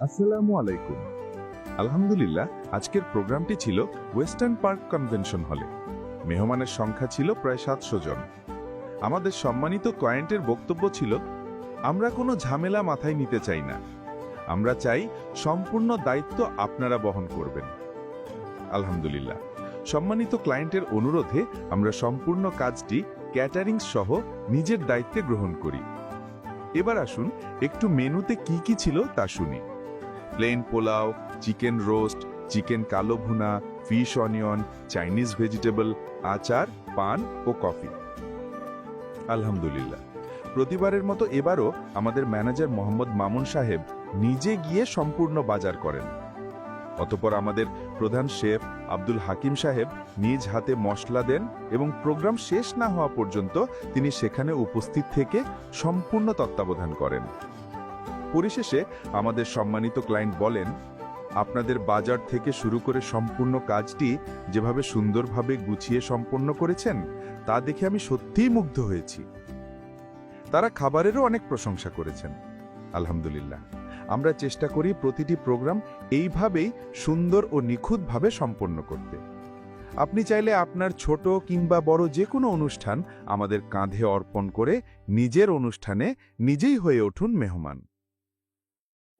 আসসালামু আলাইকুম। আলহামদুলিল্লাহ, আজকের প্রোগ্রামটি ছিল ওয়েস্টার্ন পার্ক কনভেনশন হলে। মেহমানের সংখ্যা ছিল প্রায় সাতশো জন। আমাদের সম্মানিত ক্লায়েন্টের বক্তব্য ছিল, আমরা কোনো ঝামেলা মাথায় নিতে চাই না। আমরা চাই সম্পূর্ণ দায়িত্ব আপনারা বহন করবেন। আলহামদুলিল্লাহ। সম্মানিত ক্লায়েন্টের অনুরোধে আমরা সম্পূর্ণ কাজটি ক্যাটারিং সহ নিজের দায়িত্বে গ্রহণ করি। এবার আসুন, একটু মেনুতে কি কি ছিল তা শুনি। Plain pulao, chicken roast, chicken কালো ভুনা, ফিশ অনিয়ন, চাইনিজ ভেজিটেবল, আচার, পান ও কফি। আলহামদুলিল্লাহ। প্রতিবারের মতো এবারও আমাদের ম্যানেজার মোহাম্মদ মামুন সাহেব নিজে গিয়ে সম্পূর্ণ বাজার করেন। অতপর আমাদের প্রধান শেফ আব্দুল হাকিম সাহেব নিজ হাতে মশলা দেন এবং প্রোগ্রাম শেষ না হওয়া পর্যন্ত তিনি সেখানে উপস্থিত থেকে সম্পূর্ণ তত্ত্বাবধান করেন। পরিশেষে আমাদের সম্মানিত ক্লায়েন্ট বলেন, আপনাদের বাজার থেকে শুরু করে সম্পূর্ণ কাজটি যেভাবে সুন্দরভাবে গুছিয়ে সম্পন্ন করেছেন, তা দেখে আমি সত্যিই মুগ্ধ হয়েছি। তারা খাবারেরও অনেক প্রশংসা করেছেন, আলহামদুলিল্লাহ। আমরা চেষ্টা করি প্রতিটি প্রোগ্রাম এইভাবেই সুন্দর ও নিখুঁতভাবে সম্পন্ন করতে। আপনি চাইলে আপনার ছোট কিংবা বড় যে কোনো অনুষ্ঠান আমাদের কাঁধে অর্পণ করে নিজের অনুষ্ঠানে নিজেই হয়ে উঠুন মেহমান।